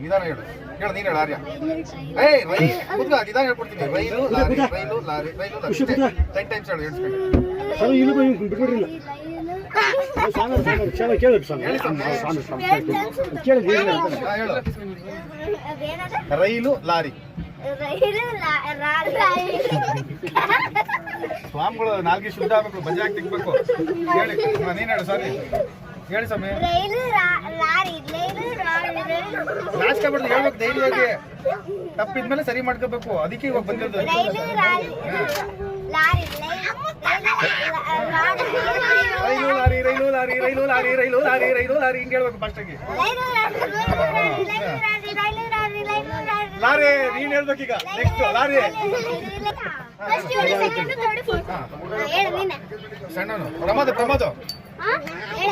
ನಿಧಾನ ಹೇಳು. ಹೇಳು ನೀನು ಹೇಳು ಆರ್ಯ. ಏಯ್ ರೈಲು ಕುದ್ಗ ನಿಧಾನ ಹೇಳ್ಕೊಡ್ತೀನಿ. Rail lorry rail lorry rail lorry. Ten times ಹೇಳು ಇಲ್ಲಿ ಬಿಟ್ಬಿಡ್ರಿಲ್ಲ. ಕ್ಷಮ ಕೇಳಿ ಸ್ವಾಮಿ ಹೇಳಿ ಕೇಳಿ ಹೇಳು. Rail lorry. ಸ್ವಾಮಿಗಳು ನಾಲ್ಗೆ ಶುದ್ಧ ಆಗ್ಬೇಕು ಬಜಾಕ್ ತೆಗ್ಬೇಕು ಹೇಳಿ ಹಾ, ನೀನ್ ಹೇಳು ಸ್ವಾಮಿ ಹೇಳಿ ಸ್ವಾಮಿ rail lorry rail lorry rail ನಾಚಿಕೆ ಬಿಡ್ದು ಹೇಳ್ಬೇಕು ಧೈರ್ಯವಾಗಿ ತಪ್ಪಿದ್ಮೇಲೆ ಸರಿ ಮಾಡ್ಕೋಬೇಕು ಅದಕ್ಕೆ ಇವಾಗ ಬಂದಿರೋದು rail lorry rail lorry rail lorry rail lorry rail lorry rail lorry ಹಿಂಗೆ ಹೇಳ್ಬೇಕು ಫಸ್ಟ್ ಆಗಿ ಲಾರಿ ನೀನ್ ಹೇಳ್ಬೇಕೀಗ ನೆಕ್ಸ್ಟ್ ಲಾರಿ ಸಣ್ಣನು ಪ್ರಮಾದ ಪ್ರಮೋದ್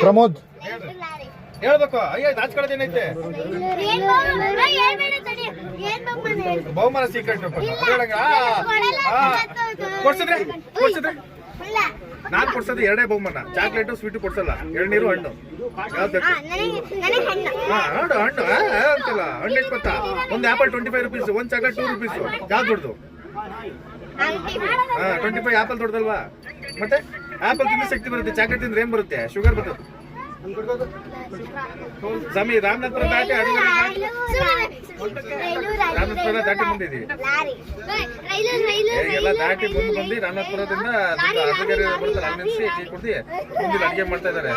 ಪ್ರಮೋದ್. ಹೇಳ್ಬೇಕು. ಅಯ್ಯ ನಾಚ್ಕೊಳ್ಳೋದು ಏನೈತೆ? ಬಹುಮಾನ ಸೀಕ್ರೆಟ್ ಕೊಡ್ಸಿದ್ರೆ? ಕೊಡ್ಸಿದ್ರೆ? ನಾನ್ ಕೊಡ್ಸೋದು ಎರಡೇ ಬಹುಮಾನ. ಚಾಕ್ಲೇಟ್, ಸ್ವೀಟ್ ಕೊಡ್ಸಲ್ಲ. ಎಳ್ನೀರು ಹಣ್ಣು. ಹಣ್ಣು ಹಣ್ಣು. ಅಂತಲ್ಲ. ಹಣ್ಣು ಎಷ್ಟು ಗೊತ್ತಾ? ಒಂದು ಆಪಲ್ ಟ್ವೆಂಟಿ ಫೈವ್ ರುಪೀಸ್ ಒಂದು ಚಾಕ್ಲೇಟ್ ಟೂ ರುಪೀಸ್ ಯಾವ್ದು ದೊಡ್ಡದು? ಟ್ವೆಂಟಿ ಫೈವ್ ಆಪಲ್ ದೊಡ್ಡದಲ್ವಾ? ಮತ್ತೆ? ಆಪಲ್ ತಿಂದ್ರೆ ಶಕ್ತಿ ಬರುತ್ತೆ. ಚಾಕ್ಲೇಟ್ ತಿಂದ್ರೆ ಏನ್ ಬರುತ್ತೆ? ಶುಗರ್ ಬರುತ್ತೆ. ಸ್ವಾಮಿ ರಾಮನಾಥಪುರ ದಾಟಿ ಅಡಿಗೆ ರಾಮನಾಥಪುರ ದಾಟಿ ಬಂದಿದ್ದೀವಿ. ಎಲ್ಲ ದಾಟಿ ಬಂದು ಬಂದು ರಾಮನಾಥ್ಪುರದಿಂದ ಹಸಗೇರಿ ಬರ್ತಾರೆ. ಅಲ್ಲಿ ನಿಲ್ಸಿ ಟೀ ಕುಡ್ದು ಮುಂದೆ ಅಡಿಗೆ ಮಾಡ್ತಾ ಇದ್ದಾರೆ.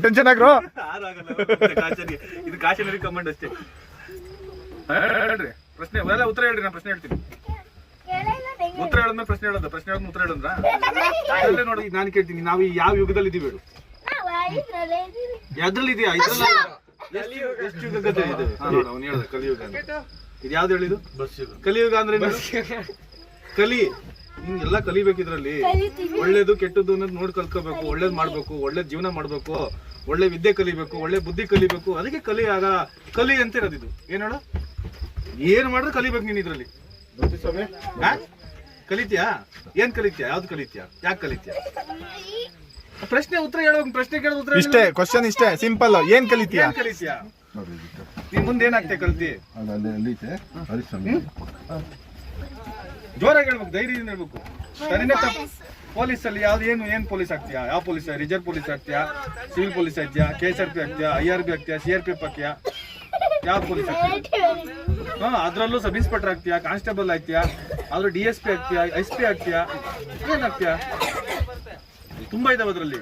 ಅಟೆನ್ಷನ್ ಆಗ್ರೋ? ಇದು ಇದು ಕಾಶನರಿ ಕಮಾಂಡ್ ಅಷ್ಟೇ. ಹೇಳ್ರಿ. ಪ್ರಶ್ನೆ ಅದೆಲ್ಲ ಉತ್ತರ ಹೇಳ್ರಿ ನಾನು ಪ್ರಶ್ನೆ ಹೇಳ್ತೀನಿ. ಉತ್ತರ ಹೇಳಿದ್ಮೇಲೆ ಪ್ರಶ್ನೆ ಹೇಳೋದು ಪ್ರಶ್ನೆ ಹೇಳಿದ್ಮೇಲೆ ಉತ್ತರ ಹೇಳೋದ್ರ? ಅಲ್ಲೇ ನೋಡಿ ನಾನು ಕೇಳ್ತೀನಿ ನಾವು ಈ ಯಾವ ಯುಗದಲ್ಲಿ ಇದೀವಿ ಹೇಳು. ಯಾವ್ದ್ರಲ್ಲಿ ಇದೆಯಾ ಇದ್ರಲ್ಲ ಎಷ್ಟು ಯುಗದಲ್ಲಿ ಇದು? ಅವ್ನು ಹೇಳ್ದ ಕಲಿಯುಗ ಅಂತ. ಇದು ಯಾವ್ದು ಹೇಳಿದು ಕಲಿಯುಗ ಅಂದ್ರೆ ಕಲಿ. ಹಿಂಗೆಲ್ಲ ಎಲ್ಲ ಕಲಿಬೇಕು ಇದ್ರಲ್ಲಿ ಒಳ್ಳೇದು ಕೆಟ್ಟದ್ದು ಅನ್ನೋದು ನೋಡಿ ಕಲ್ತ್ಕೋಬೇಕು ಒಳ್ಳೇದ್ ಮಾಡ್ಬೇಕು ಒಳ್ಳೇದ್ ಜೀವನ ಮಾಡ್ಬೇಕು. ಒಳ್ಳೆ ವಿದ್ಯೆ ಕಲಿಬೇಕು ಒಳ್ಳೆ ಬುದ್ಧಿ ಕಲಿಬೇಕು ಅದಕ್ಕೆ ಕಲಿ ಆಗ ಕಲಿ ಅಂತ ಇರೋದು ಇದು. ಏನ್ ಹೇಳು? ಏನ್ ಮಾಡಿದ್ರೆ ಕಲಿಬೇಕು ನೀನ್ ಇದ್ರಲ್ಲಿ. ಹಾ? ಕಲಿತ್ಯಾ? ಏನ್ ಕಲಿತ್ಯಾ? ಯಾವ್ದು ಕಲಿತ್ಯಾ? ಯಾಕೆ ಕಲಿತ್ಯಾ? ಪ್ರಶ್ನೆ ಉತ್ತರ ಹೇಳೋ ಪ್ರಶ್ನೆ ಕೇಳೋದು ಉತ್ತರ ಇಷ್ಟೇ ಕ್ವಶನ್ ಇಷ್ಟೇ ಸಿಂಪಲ್ ಏನ್ ಕಲಿತೀಯ? ಏನ್ ಕಲಿತ್ಯಾ? ನೀನ್ ಮುಂದೆ ಏನಾಗ್ತೇ ಕಲ್ತಿ? ಜೋರಾಗಿ ಹೇಳ್ಬೇಕು ಧೈರ್ಯದಿಂದ ಹೇಳ್ಬೇಕು. ಸರಿನೇ ತಪ್ಪು. ಪೊಲೀಸ್. ಅಲ್ಲಿ ಯಾವ್ದು ಏನು ಏನ್ ಪೊಲೀಸ್ ಆಗ್ತೀಯಾ? ಯಾವ ಪೊಲೀಸ್? ರಿಸರ್ವ್ ಪೊಲೀಸ್ ಆಗ್ತೀಯಾ? ಸಿವಿಲ್ ಪೊಲೀಸ್ ಆಗ್ತೀಯಾ? ಕೆ ಎಸ್ ಆರ್ ಪಿ ಆಗ್ತೀಯಾ? ಐ ಆರ್ ಬಿ ಆಗ್ತೀಯಾ? ಸಿ ಆರ್ ಪಿ ಎಫ್ ಆಗ್ತೀಯಾ? ಯಾವ ಪೊಲೀಸ್ ಆಗ್ತೀಯಾ? ಹಾ ಅದ್ರಲ್ಲೂ ಸಬ್ ಇನ್ಸ್ಪೆಕ್ಟರ್ ಆಗ್ತೀಯಾ ಕಾನ್ಸ್ಟೇಬಲ್ ಆಗ್ತೀಯಾ ಆದ್ರೂ ಡಿ ಎಸ್ ಪಿ ಆಗ್ತೀಯಾ ಎಸ್ ಪಿ ಆಗ್ತೀಯಾ ಏನಾಗ್ತೀಯಾ ತುಂಬಾ ಇದಾವೆ ಅದ್ರಲ್ಲಿ.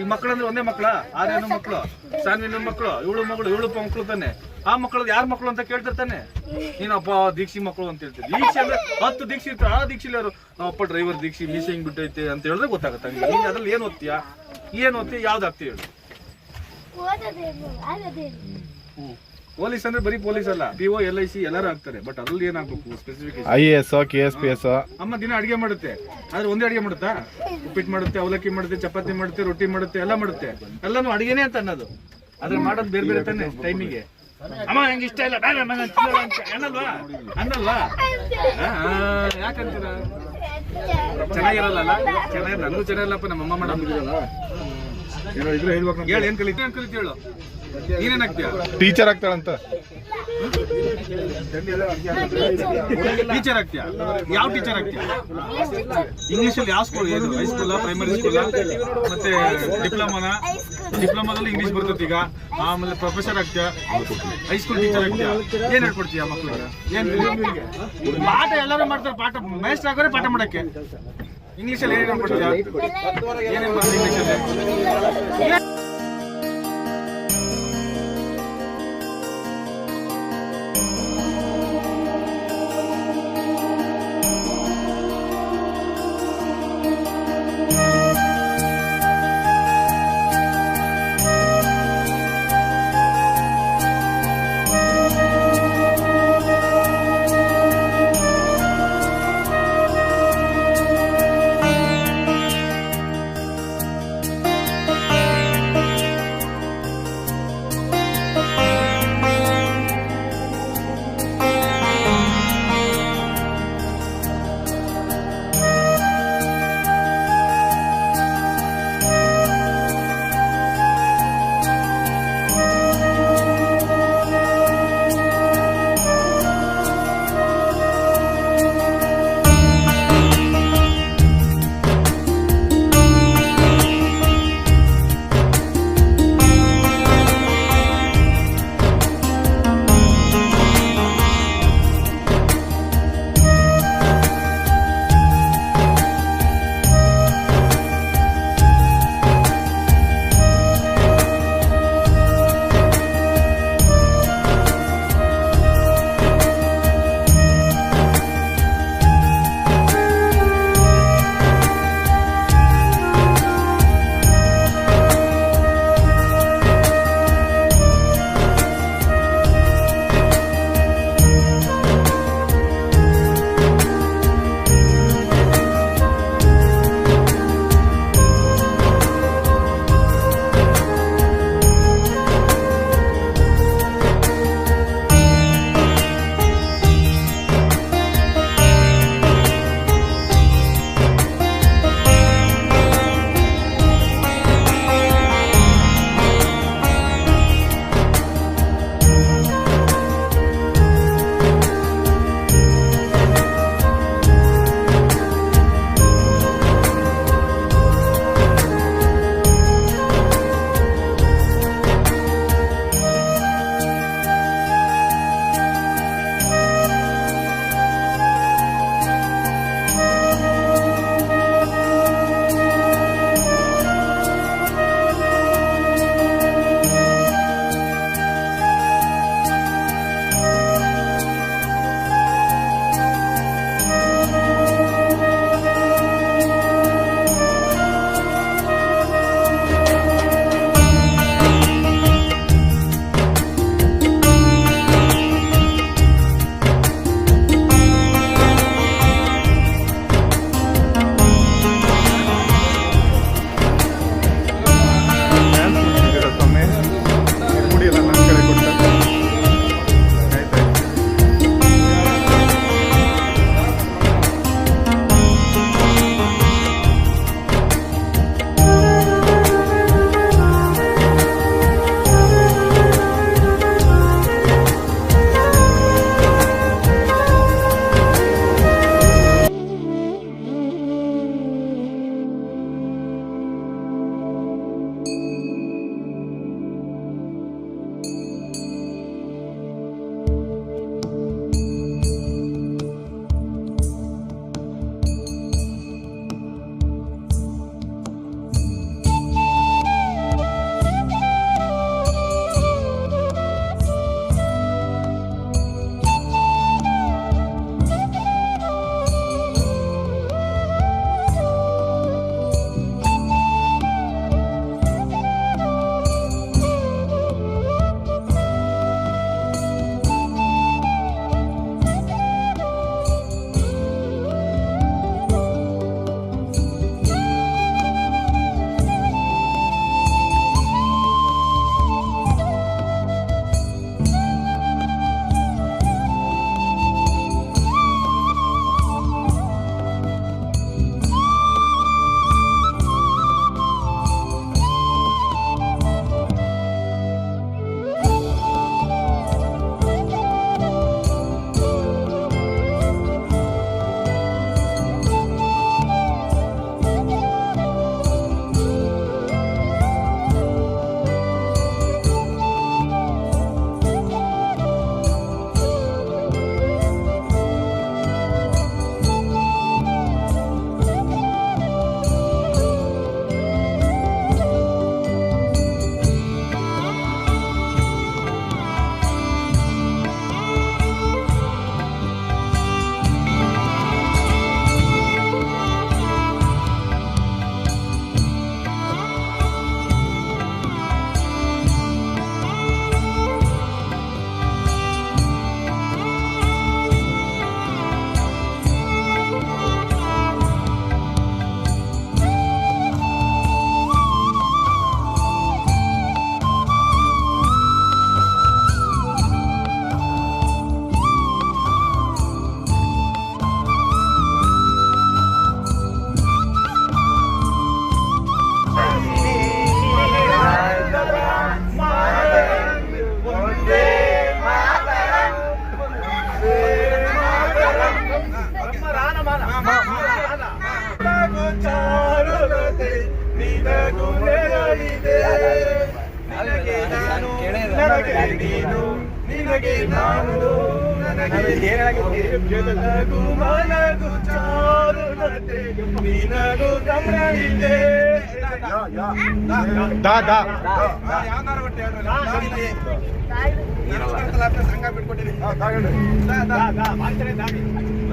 ಈ ಮಕ್ಕಳಂದ್ರೆ ಒಂದೇ ಮಕ್ಕಳ ಆರ್ಯನ ಮಕ್ಕಳು ಸಾನ್ವಿನ ಮಕ್ಕಳು ಏಳು ಮಗಳು ಏಳು ಮಕ್ಕಳು ತಾನೆ. ಆ ಮಕ್ಕಳು ಯಾರ ಮಕ್ಕಳು ಅಂತ ಕೇಳ್ತಿರ್ತಾನೆ? ನೀನಪ್ಪ ದೀಕ್ಷಿ ಮಕ್ಕಳು ಅಂತ ಹೇಳ್ತೀವಿ ದೀಕ್ಷೆ ಅಂದ್ರೆ ಹತ್ತು ದೀಕ್ಷೆ ಇರ್ತಾರೆ. ಆ ದೀಕ್ಷೆ ಯಾರು ಅಪ್ಪ ಡ್ರೈವರ್ ದೀಕ್ಷಿ ಮೀಸೆ ಹಿಂಗ್ ಬಿಟ್ಟೈತೆ ಅಂತ ಹೇಳಿದ್ರೆ ಗೊತ್ತಾಗುತ್ತೆ ಹಂಗೆ. ನೀನ್ ಅದ್ರಲ್ಲಿ ಏನ್ ಓದ್ತೀಯಾ? ಏನ್ ಓದ್ತೀಯ? ಯಾವ್ದು ಆಗ್ತೀಯ ಹೇಳು. ಪೊಲೀಸ್ ಅಂದ್ರೆ ಬರೀ ಪೊಲೀಸ್ ಅಲ್ಲ. P O L I C ಎಲ್ಲರೂ ಆಗ್ತಾರೆ. ಬಟ್ ಅದ್ರಲ್ಲಿ ಏನಾಗ್ಬೇಕು specification I S K S P S ಅಮ್ಮ ದಿನ ಅಡಿಗೆ ಮಾಡುತ್ತೆ. ಆದ್ರೆ ಒಂದೇ ಅಡುಗೆ ಮಾಡುತ್ತಾ? ಉಪ್ಪಿಟ್ಟು ಮಾಡುತ್ತೆ ಅವಲಕ್ಕಿ ಮಾಡುತ್ತೆ ಚಪಾತಿ ಮಾಡುತ್ತೆ ರೊಟ್ಟಿ ಮಾಡುತ್ತೆ ಎಲ್ಲ ಮಾಡುತ್ತೆ. ಎಲ್ಲಾನು ಅಡಿಗೆನೇ ಅಂತ ಅನ್ನೋದು. ಆದ್ರೆ ಮಾಡೋದು ಬೇರೆ ಬೇರೆ ತಾನೆ ಟೈಮಿಗೆ ಅಮ್ಮ ನಂಗೆ ಇಷ್ಟ ಇಲ್ಲ. ಬೇಡ ಅಮ್ಮ, ನಾನ್ ತಿನ್ನಲ್ಲ ಅಂತ. ಅನ್ನಲ್ವಾ? ಅನ್ನಲ್ವಾ? ಯಾಕಂತೀರ? ಚೆನ್ನಾಗಿರಲ್ಲ ಚೆನ್ನಾಗಿ ನನಗೂ ಚೆನ್ನಾಗಿಲ್ಲಪ್ಪ ನಮ್ಮ ಅಮ್ಮ ಏನೋ ಹೇಳು ಏನ್ ಕಲಿತೀಯ? ಏನ್ ಕಲಿತೀವಿ ಹೇಳು? ಟೀಚರ್ ಆಗ್ತಾಳಂತ. ಟೀಚರ್ ಆಗ್ತೀಯಾ? ಯಾವ ಟೀಚರ್ ಆಗ್ತೀಯಾ? ಇಂಗ್ಲಿಷ್ ಅಲ್ಲಿ ಯಾವ ಸ್ಕೂಲ್ ಏನು ಹೈಸ್ಕೂಲ ಪ್ರೈಮರಿ ಸ್ಕೂಲ ಮತ್ತೆ ಡಿಪ್ಲೊಮಾನ ಡಿಪ್ಲೊಮಾದಲ್ಲಿ ಇಂಗ್ಲಿಷ್ ಬರ್ತೈತಿ ಈಗ. ಆಮೇಲೆ ಪ್ರೊಫೆಸರ್ ಆಗ್ತೀಯಾ? ಹೈಸ್ಕೂಲ್ ಟೀಚರ್ ಆಗ್ತೀಯ? ಏನ್ ಹೇಳ್ಕೊಡ್ತೀಯ ಮಕ್ಕಳಿಗೆ ಏನ್ ಪಾಠ ಎಲ್ಲರೂ ಮಾಡ್ತಾರೆ ಪಾಠ ಮೇಸ್ಟ್ ಆಗೋರೆ ಪಾಠ ಮಾಡಕ್ಕೆ. ಇಂಗ್ಲೀಷಲ್ಲಿ ಏನೇನು ಕೊಡ್ತೀಯಾ ಏನೇನು ಇಂಗ್ಲೀಷಲ್ಲಿ ಇಂಗ್ಲಿಷ್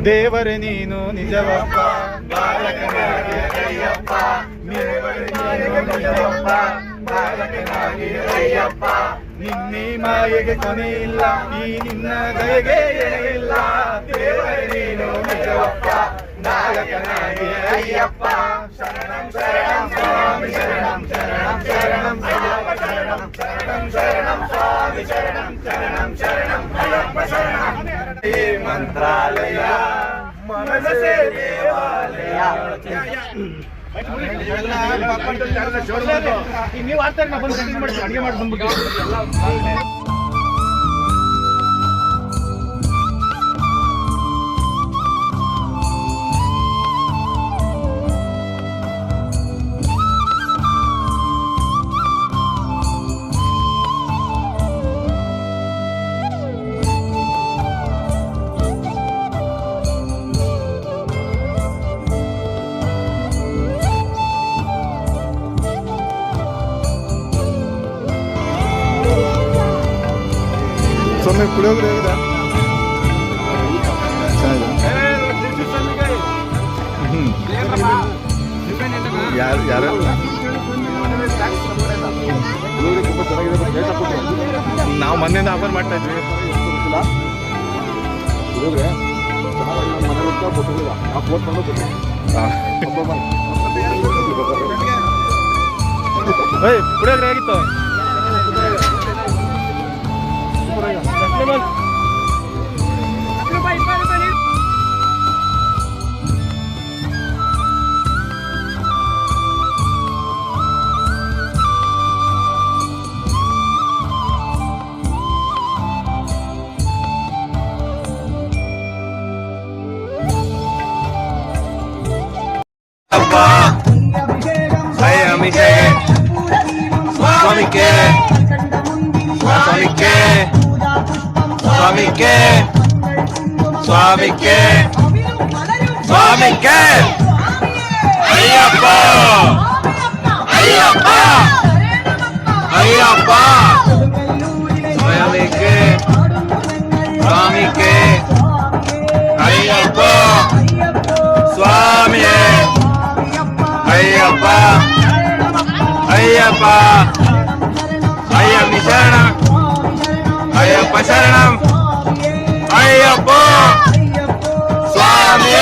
ದೇವರೇ ನೀನು ನಿಜವಪ್ಪ. ನೀನು ನಿನ್ನೀ ಮಾಯೆಗೆ ಕೊನೆ ಇಲ್ಲ ಈ ನಿನ್ನ ದಯೆಗೆ ಎಣೆಯಿಲ್ಲ ದೇವರೇ ನೀನು ನಿಜವಪ್ಪ ಬಾಲಕನಾಗಿ ಅಯ್ಯಪ್ಪ. ಶರಣಂ ಶರಣಂ, ಸ್ವಾಮಿ, ಶರಣಂ ಶರಣಂ ಶರಣಂ, ಅಯ್ಯಪ್ಪ, ಶರಣಂ ಶರಣಂ ಶರಣಂ, ಸ್ವಾಮಿ, ಶರಣಂ ಶರಣಂ ಶರಣಂ, ಅಯ್ಯಪ್ಪ, ಶರಣಂ. ಈ ಮಂತ್ರಾಲಯ ಮನಸೇ ದೇವಾಲಯ. ನೀವು ಆಡ್ತಾರೆ ನಾ ಬಂದು ಅಡಿಗೆ ಮಾಡಿ ಬಂದ್ಬಿಟ್ಟು. ನಾವು ಮೊನ್ನೆಯಿಂದ ಆಫರ್ ಮಾಡ್ತಾ ಇದ್ವಿ. ಪುಳಿಯೋಗರೆ स्वामी के स्वामी के ಸ್ವಾಮಿಗೆ ಸ್ವಾಮಿಗೆ ಸ್ವಾಮಿಗೆ ಅಯ್ಯಪ್ಪ ಅಯ್ಯಪ್ಪ ಅಯ್ಯಪ್ಪ ಸ್ವಾಮಿಗೆ ಸ್ವಾಮಿಗೆ ಅಯ್ಯಪ್ಪ ಸ್ವಾಮಿ ಅಯ್ಯಪ್ಪ ಅಯ್ಯಪ್ಪ ಅಯ್ಯಪ್ಪಿ ಶರಣ ಅಯ್ಯಪ್ಪ ಶರಣಂ అయ్యప్ప! స్వామి!